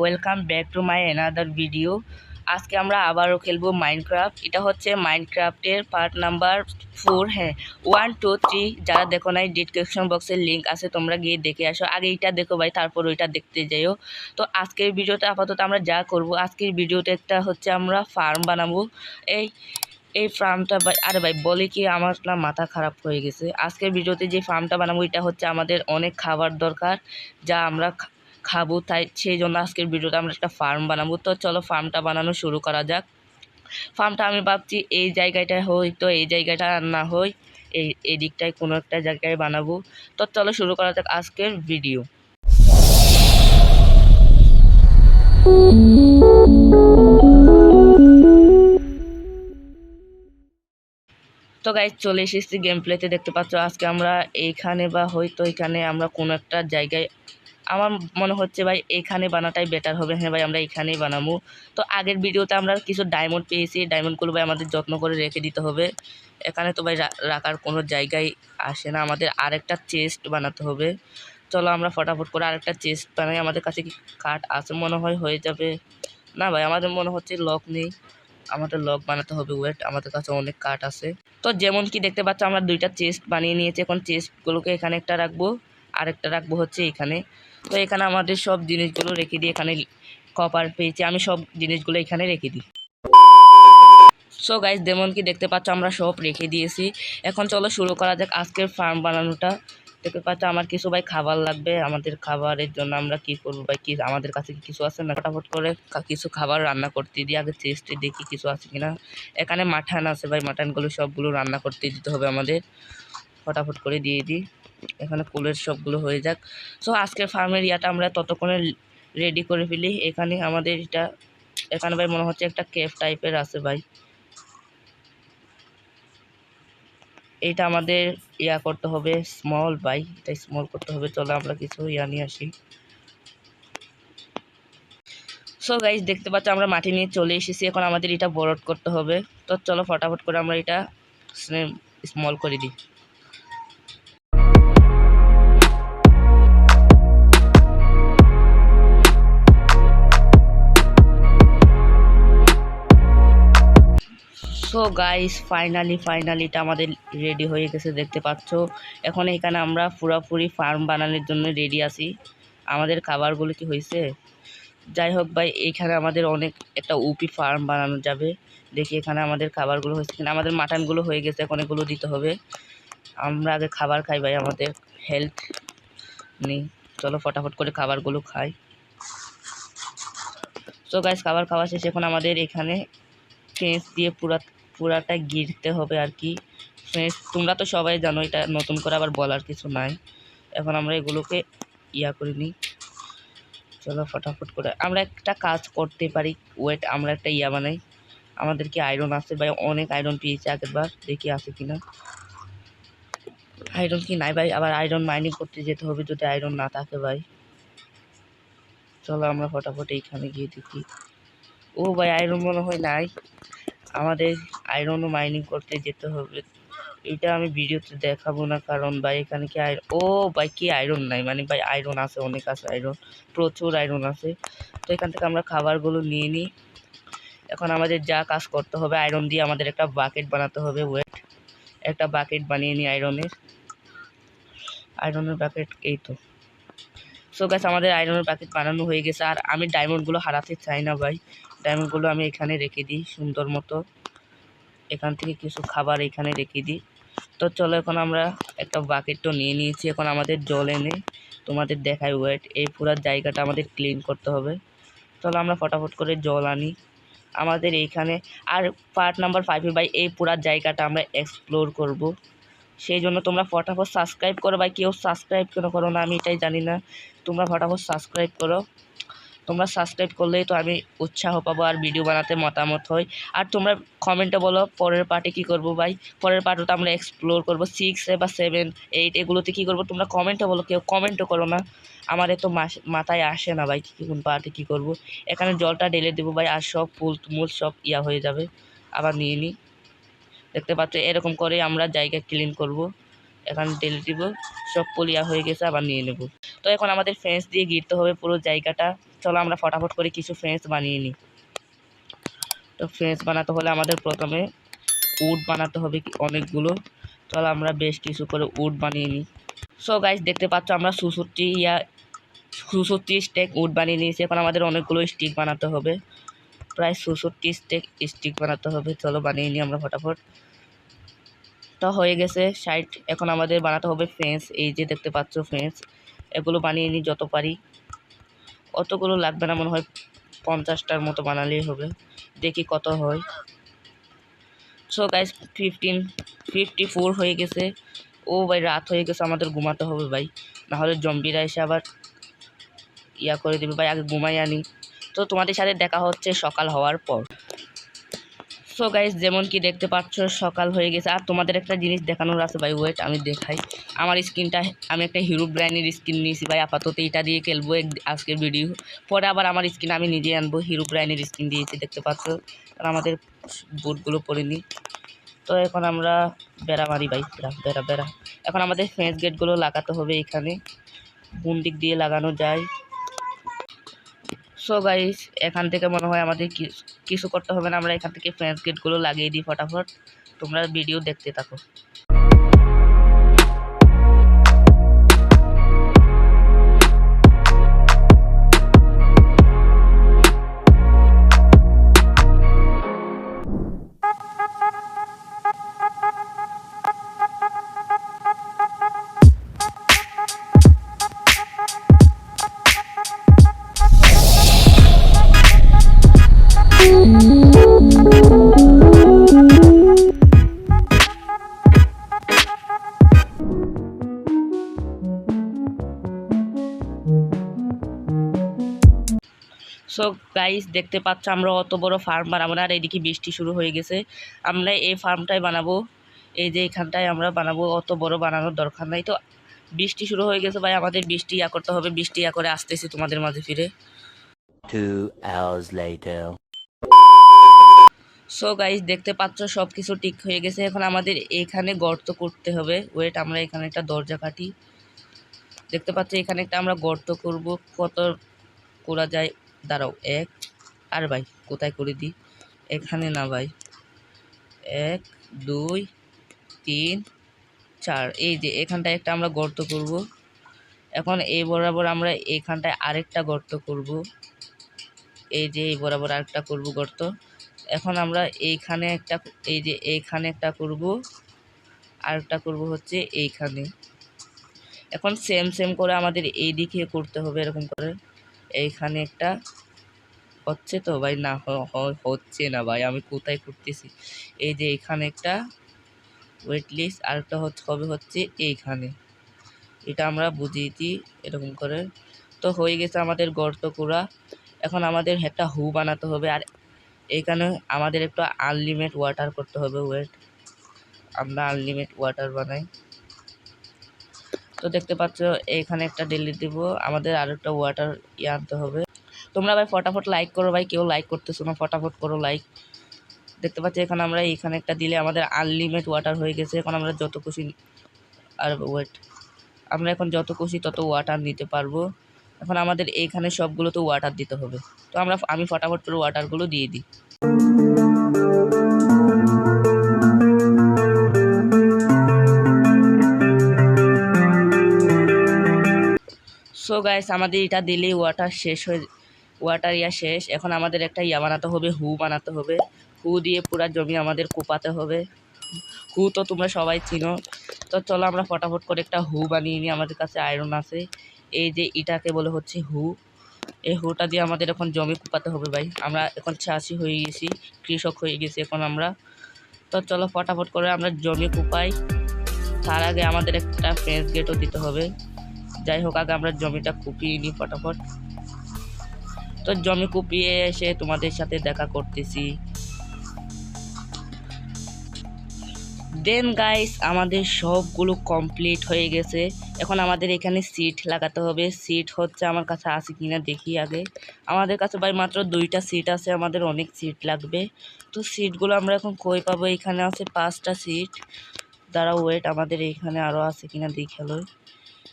Welcome back to my another video আজকে আমরা আবারও খেলব মাইনক্রাফট এটা হচ্ছে মাইনক্রাফটের পার্ট নাম্বার ফোর হ্যাঁ। ওয়ান টু থ্রি যারা দেখো নাই ডিসক্রিপশন বক্সের লিঙ্ক আছে, তোমরা গিয়ে দেখে আসো। আগে এটা দেখো ভাই, তারপর ওইটা দেখতে যাইও। তো আজকের ভিডিওতে আপাতত আমরা যা করব, আজকের ভিডিওতে একটা হচ্ছে আমরা ফার্ম বানাবো। এই এই ফার্মটা ভাই, আরে ভাই, বলে কি আমার না মাথা খারাপ হয়ে গেছে? আজকের ভিডিওতে যে ফার্মটা বানাবো, এটা হচ্ছে আমাদের অনেক খাবার দরকার, যা আমরা খাব, তাই সেই জন্য আজকের ভিডিওতে আমরা একটা ফার্ম বানাবো। তো চলো ফার্মটা বানানো শুরু করা যাক। ফার্মটা আমি ভাবছি এই জায়গাটায় তো এই জায়গাটা না হই, এই এদিকটায় কোনো একটা জায়গায় বানাবো। তো চলো শুরু করা যাক আজকের ভিডিও তো গাইজ চলে এসেছি গেম প্লেতে দেখতে পাচ্ছ আজকে আমরা এইখানে বা হয়তো এখানে আমরা কোনো একটা জায়গায় আমার মনে হচ্ছে, ভাই, এখানে বানাটাই বেটার হবে। হ্যাঁ ভাই, আমরা এখানেই বানাবো। তো আগের ভিডিওতে আমরা কিছু ডায়মন্ড পেয়েছি। ডায়মন্ডগুলো ভাই, আমাদের যত্ন করে রেখে দিতে হবে। এখানে তো, ভাই রাখার কোনো জায়গায় আসে না। আমাদের আরেকটা চেস্ট বানাতে হবে। চলো আমরা ফটাফট করে আরেকটা চেস্ট বানাই। আমাদের কাছে কি কাঠ আছে মনে হয়? হয়ে যাবে। না, ভাই, আমাদের মনে হচ্ছে লক নেই। আমাদের লক বানাতে হবে। ওয়েট আমাদের কাছে অনেক কাঠ আছে। তো যেমন কি দেখতে পাচ্ছ, আমরা দুইটা চেস্ট বানিয়ে নিয়েছি। এখন চেস্টগুলোকে এখানে একটা রাখব। আরেকটা রাখব হচ্ছে এখানে। তো এখানে আমাদের সব জিনিসগুলো রেখে দিই, এখানে কপার পেয়েছি আমি সব জিনিসগুলো এখানে রেখে দিই। সো গাইজ যেমন কি দেখতে পাচ্ছ, আমরা সব রেখে দিয়েছি। এখন চলো শুরু করা যাক আজকের ফার্ম বানানোটা। দেখতে পাচ্ছ, আমার কিছু ভাই খাবার লাগবে, আমাদের খাবারের জন্য আমরা কি করব ভাই? কি, আমাদের কাছে কি কিছু আছে না? ফটাফট করে কিছু খাবার রান্না করতে দিই, আগে চেস্টে দেখি কিছু আছে কিনা। এখানে মাঠান আছে ভাই, মাঠানগুলো সবগুলো রান্না করতে দিতে হবে আমাদের। ফটাফট করে দিয়ে দিই। এখানে কুলের সবগুলো হয়ে যাক। সো আজকের ফার্মের ইয়াটা আমরা ততক্ষণে রেডি করে ফেলি। এখানে আমাদের এটা, এখানে ভাই মনে হচ্ছে একটা কেফ টাইপের আছে ভাই। এটা আমাদের ইয়া করতে হবে স্মল বাই এটা স্মল করতে হবে। চলো আমরা কিছু ইয়া নিয়ে আসি। সো গাইজ দেখতে পাচ্ছ আমরা মাটি নিয়ে চলে এসেছি। এখন আমাদের এটা বরড করতে হবে। তো চলো, ফটাফট করে আমরা এটা স্মল করে দিই। সো গাইস ফাইনালি ফাইনালি এটা আমাদের রেডি হয়ে গেছে, দেখতে পাচ্ছ। এখন এখানে আমরা পুরোপুরি ফার্ম বানানোর জন্য রেডি আছি। আমাদের খাবারগুলো কি হয়েছে? যাই হোক ভাই এইখানে আমাদের অনেক একটা উপি ফার্ম বানানো যাবে। দেখি এখানে আমাদের খাবারগুলো হয়েছে কিনা। আমাদের মাটনগুলো হয়ে গেছে, এখন এগুলো দিতে হবে। আমরা আগে খাবার খাই ভাই, আমাদের হেলথ নেই। চলো ফটাফট করে খাবারগুলো খাই। সো গাইস খাবার খাওয়া শেষ। এখন আমাদের এখানে ফেন্স দিয়ে পুরা পুরাটা গিরতে হবে আর কি। ফ্রেন্ডস তোমরা তো সবাই জানো, এটা নতুন করে আবার বলার কিছু নাই। এখন আমরা এগুলোকে ইয়া করে নিই। চলো ফটাফট করে। আমরা একটা কাজ করতে পারি। ওয়েট আমরা একটা ইয়া বানাই। আমাদের কি আয়রন আছে। ভাই, অনেক আয়রন পেয়েছি আগের বার দেখি আছে কিনা। আয়রন কি নাই ভাই? আবার আয়রন মাইনিং করতে যেতে হবে যদি আয়রন না থাকে ভাই। চলো আমরা ফটাফট এইখানে গিয়ে দেখি। ও ভাই আয়রন মনে হয় নাই। আমাদের আয়রনও মাইনিং করতে যেতে হবে। এটা আমি ভিডিওতে দেখাবো না, কারণ ভাই এখানে কি আয়রন ও ভাই কি আয়রন নাই মানে ভাই আয়রন আছে, অনেক আছে আয়রন প্রচুর আয়রন আছে। তো এখান থেকে আমরা খাবারগুলো নিয়ে নিই। এখন আমাদের যা কাজ করতে হবে আয়রন দিয়ে আমাদের একটা বাকেট বানাতে হবে ওয়েট একটা বাকেট বানিয়ে নিই আয়রনের আয়রনের বাকেট এই তো। সো গাছ আমাদের আয়রনের প্যাকেট বানানো হয়ে গেছে, আর আমি ডায়মন্ডগুলো হারাতে চাই না ভাই। ডায়মন্ডগুলো আমি এখানে রেখে দিই, সুন্দর মতো। এখান থেকে কিছু খাবার এখানে রেখে দিই। তো চলো এখন আমরা একটা বাকেট তো নিয়ে নিয়েছি, এখন আমাদের জল এনে তোমাদের দেখাই ওয়েট এই পুরো জায়গাটা আমাদের ক্লিন করতে হবে। চলো আমরা ফটাফট করে জল আনি। আমাদের এইখানে, আর পার্ট নাম্বার ফাইভে ভাই, এই পুরা জায়গাটা আমরা এক্সপ্লোর করব। সেই জন্য তোমরা ফটাফট সাবস্ক্রাইব করো ভাই, কেউ সাবস্ক্রাইব কেন করো না, আমি এটাই জানি না। তোমরা ফটাফট সাবস্ক্রাইব করো। তোমরা সাবস্ক্রাইব করলেই তো আমি উৎসাহ পাবো আর ভিডিও বানাতে মতামত হই। আর তোমরা কমেন্টে বলো পরের পার্টে কী করব ভাই? পরের পার্টে তো আমরা এক্সপ্লোর করব। সিক্স বা সেভেন এইট এগুলোতে কী করব? তোমরা কমেন্টে বলো, কেউ কমেন্টও করো না। আমার এত মাথায় আসে না ভাই কী কোন পার্টে কী করব। এখানে জলটা ঢেলে দেবো ভাই আর সব ফুল, মূল সব ইয়া হয়ে যাবে। আবার নিয়ে নিই দেখতে পাচ্ছ এরকম করে আমরা জায়গা ক্লিন করব। এখানে ঢেলে দিব, সব পলিয়া হয়ে গেছে, আবার নিয়ে নেব। তো এখন আমাদের ফেন্স দিয়ে গিরতে হবে পুরো জায়গাটা। চলো আমরা ফটাফট করে কিছু ফ্রেন্স বানিয়ে নিই তো ফ্রেন্স বানাতে হলে আমাদের প্রথমে উড বানাতে হবে অনেকগুলো। চলো আমরা বেশ কিছু করে উড বানিয়ে নিই সো গাইস দেখতে পাচ্ছ আমরা সুসুটি ইয়া সুসুটি স্টেক উড বানিয়ে নিয়েছি। এখন আমাদের অনেকগুলো স্টিক বানাতে হবে। প্রায় সুসুটি স্টেক স্টিক বানাতে হবে। চলো বানিয়ে নিই আমরা ফটাফট। তো হয়ে গেছে সাইড এখন আমাদের বানাতে হবে ফেন্স এই যে দেখতে পাচ্ছ ফেন্স এগুলো বানিয়ে নিই যত পারি। অতগুলো লাগবে না মনে হয়, পঞ্চাশটার মতো বানালেই হবে, দেখি কত হয়। So guys fifteen fifty four হয়ে গেছে। ও ভাই, রাত হয়ে গেছে, আমাদের ঘুমাতে হবে ভাই। নাহলে জম্বিরা এসে আবার ইয়া করে দেবে। ভাই, আগে ঘুমাই আনি। তো তোমাদের সাথে দেখা হচ্ছে সকাল হওয়ার পর। সো গাইস যেমন কি দেখতে পাচ্ছ, সকাল হয়ে গেছে। আর তোমাদের একটা জিনিস দেখানোর আছে ভাই ওয়েট আমি দেখাই। আমার স্কিনটা আমি একটা হিরো ব্র্যান্ডের স্কিন নিয়েছি ভাই, আপাতত এটা দিয়ে খেলব আজকের ভিডিও পরে আবার আমার স্কিন আমি নিজে আনব হিরো ব্র্যান্ডের স্কিন দিয়েছি, দেখতে পাচ্ছ? আর আমাদের বুটগুলো পরে নিই। তো এখন আমরা বেড়া মারি ভাই, বেড়া বেড়া বেড়া। এখন আমাদের ফেন্স গেটগুলো লাগাতে হবে এখানে। কোন দিক দিয়ে লাগানো যায়? সো গাইস এখান থেকে মনে হয় আমাদের কিছু করতে হবে না। আমরা এখান থেকে ফ্যান্স গেটগুলো লাগিয়ে দিই ফটাফট। তোমরা ভিডিও দেখতে থাকো। সো গাইস দেখতে পাচ্ছ আমরা অত বড় ফার্ম বানাবো না। আর এদিকে বৃষ্টি শুরু হয়ে গেছে। আমরা এই ফার্মটাই বানাবো। এই যে এখানটায় আমরা বানাবো। অত বড় বানানোর দরকার নাই। তো বৃষ্টি শুরু হয়ে গেছে ভাই আমাদের বৃষ্টি ইয়া করতে হবে। বৃষ্টি ইয়া করে আসতেছি তোমাদের মাঝে ফিরে। Two hours later. So guys দেখতে পাচ্ছ সব কিছু ঠিক হয়ে গেছে। এখন আমাদের এখানে গর্ত করতে হবে। ওয়েট আমরা এখানে একটা দরজা কাটি। দেখতে পাচ্ছ এখানে একটা আমরা গর্ত করব। কত করা যায়? দাঁড়াও, এক, আর ভাই, কোথায় করে দিই এখানে না ভাই। এক, দুই, তিন, চার। এই যে, এখানটায় একটা আমরা গর্ত করব। এখন এই বরাবর আমরা এখানটায় আরেকটা গর্ত করব। এই যে, এই বরাবর আরেকটা করব গর্ত। এখন আমরা এইখানে একটা, এই যে, এইখানে একটা করব। আরেকটা করব হচ্ছে এইখানে। এখন সেম সেম করে আমাদের এই দিকে করতে হবে, এরকম করে। এইখানে একটা হচ্ছে তো ভাই? না হচ্ছে না ভাই, আমি কোথায় করতেছি এই যে এইখানে একটা ওয়েট লিস্ট আর একটা হচ্ছে, কবে হচ্ছে? এইখানে। এটা আমরা বুঝিয়ে দিই এরকম করে। তো হয়ে গেছে আমাদের গর্ত করা এখন আমাদের একটা হু বানাতে হবে, আর এইখানে আমাদের একটু আনলিমিট ওয়াটার করতে হবে ওয়েট আমরা আনলিমিট ওয়াটার বানাই। তো দেখতে পাচ্ছ, এখানে একটা ডেলি দিব। আমাদের আর একটা ওয়াটার ইয়ে আনতে হবে। তোমরা ভাই ফটাফট লাইক করো ভাই, কেউ লাইক করতেছো না, ফটাফট করো লাইক দেখতে পাচ্ছি, এখানে আমরা এইখানে একটা দিলে আমাদের আনলিমিট ওয়াটার হয়ে গেছে। এখন আমরা যত খুশি, আর ওয়েট আমরা এখন যত খুশি তত ওয়াটার নিতে পারব। এখন আমাদের এইখানে সবগুলোতে ওয়াটার দিতে হবে। তো আমরা, আমি ফটাফট করে ওয়াটারগুলো দিয়ে দিই। সো গাইস আমাদের এটা দিলেই ওয়াটার শেষ হয়ে ওয়াটার ইয়া শেষ। এখন আমাদের একটা ইয়া বানাতে হবে, হু বানাতে হবে। হু দিয়ে পুরা জমি আমাদের কোপাতে হবে। হু তো তোমরা সবাই চিনো। তো চলো আমরা ফটাফট করে একটা হু বানিয়ে নিই, আমাদের কাছে আয়রন আছে। এই যে ইটাকে বলে হচ্ছে হু। এই হুটা দিয়ে আমাদের এখন জমি কোপাতে হবে ভাই। আমরা এখন চাষি হয়ে গেছি, কৃষক হয়ে গেছি এখন আমরা। তো চলো ফটাফট করে আমরা জমি কোপাই। তার আগে আমাদের একটা ফেন্স গেটও দিতে হবে। যাই হোক, আগে আমরা জমিটা কুপিয়ে নিই ফটাফট। তো জমি কুপিয়ে এসে তোমাদের সাথে দেখা করতেছি। দেন গাইস আমাদের সবগুলো কমপ্লিট হয়ে গেছে। এখন আমাদের এখানে সিট লাগাতে হবে। সিট হচ্ছে আমার কাছে আছে কিনা দেখি আগে। আমাদের কাছে ভাই মাত্র দুইটা সিট আছে, আমাদের অনেক সিট লাগবে। তো সিটগুলো আমরা এখন কই পাবো? এখানে আছে পাঁচটা সিট দাঁড়া ওয়েট আমাদের এখানে আরও আছে কিনা দেখে লই।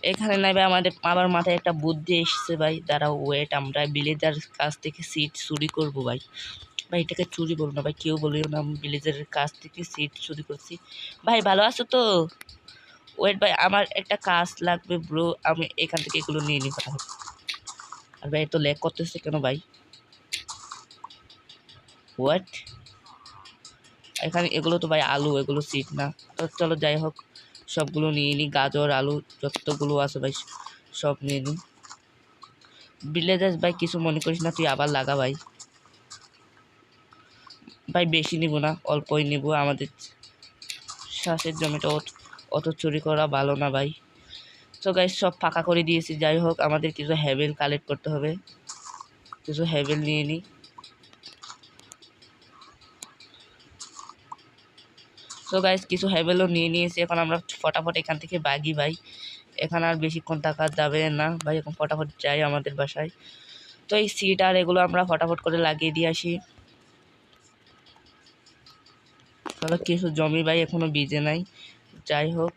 এখানে ভাই আমাদের, আমার মাথায় একটা বুদ্ধি এসছে ভাই। দাঁড়া ওয়েট আমরা ভিলেজার কাছ থেকে সিট চুরি করব ভাই। ভাই, এটাকে চুরি বলব না ভাই, কেউ বলিও না, আমি ভিলেজারের কাছ থেকে সিট চুরি করছি। ভাই, ভালো আছো তো? ওয়েট ভাই, আমার একটা কাজ লাগবে ব্রো আমি এখান থেকে এগুলো নিয়ে ফটাফট আর ভাই, এত লেক করতেছে কেন ভাই? হোয়াট এখানে এগুলো তো ভাই আলু, এগুলো সিট না। তো চলো, যাই হোক। সবগুলো নিয়ে নিই, গাজর, আলু, যতগুলো আছে ভাই, সব নিয়ে নিই। বিলে বিলেজাস ভাই, কিছু মনে করিস না, তুই আবার লাগা ভাই। ভাই, বেশি নিব না, অল্পই নিব, আমাদের শ্বাসের জমিটা অত- অত চুরি করা ভালো না ভাই। তো গাই সব ফাঁকা করে দিয়েছি, যাই হোক, আমাদের কিছু হ্যাভেল কালেক্ট করতে হবে। কিছু হ্যাভেল নিয়ে নিই। তো গাইস কিছু হ্যাভেলও নিয়ে নিয়েছি। এখন আমরা ফটাফট এখান থেকে বাগি ভাই। এখানে আর বেশিক্ষণ থাকা যাবে না। ভাই, এখন ফটাফট যাই আমাদের বাসায়। তো, এই সিট আর এগুলো আমরা ফটাফট করে লাগিয়ে দিয়ে আসি। তাহলে কিছু জমি ভাই এখনও ভিজে নাই। যাই হোক,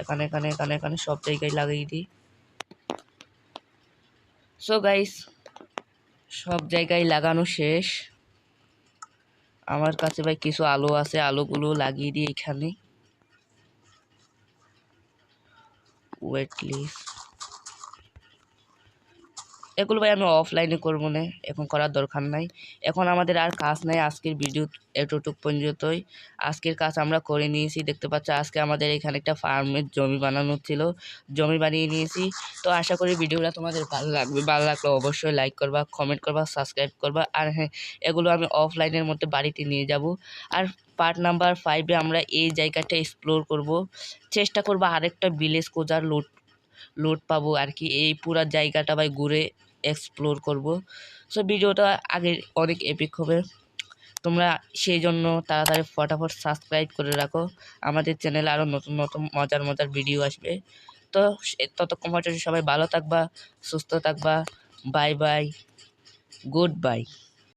এখানে এখানে এখানে এখানে সব জায়গায় লাগিয়ে দিই। সো গাইস সব জায়গায় লাগানো শেষ। আমার কাছে ভাই কিছু আলো আছে আলোগুলো লাগিয়ে দিই এখানে। ওয়েট প্লিজ এগুলো ভাই আমি অফলাইনে করব না, এখন করার দরকার নাই। এখন আমাদের আর কাজ নাই, আজকের ভিডিও এতটুক পর্যন্তই। আজকের কাজ আমরা করে নিয়েছি, দেখতে পাচ্ছ আজকে আমাদের এখানে একটা ফার্মের জমি বানানো ছিল, জমি বানিয়ে নিয়েছি। তো আশা করি ভিডিওটা তোমাদের ভালো লাগবে, ভালো লাগলে অবশ্যই লাইক করবা কমেন্ট করবা সাবস্ক্রাইব করবা। আর হ্যাঁ এগুলো আমি অফলাইনের মধ্যে বাড়িতে নিয়ে যাব। আর পার্ট নাম্বার ফাইভে আমরা এই জায়গাটা এক্সপ্লোর করব। চেষ্টা করব আরেকটা ভিলেজ খোঁজার লোড লোড পাবো আর কি। এই পুরা জায়গাটা ভাই ঘুরে এক্সপ্লোর করব। সো ভিডিওটা আগে অনেক এপিক হবে। তোমরা সেই জন্য তাড়াতাড়ি ফটাফট সাবস্ক্রাইব করে রাখো। আমাদের চ্যানেলে আরও নতুন নতুন, মজার মজার ভিডিও আসবে। তো ততক্ষণ পর্যন্ত সবাই ভালো থাকবা, সুস্থ থাকবা। Bye bye good bye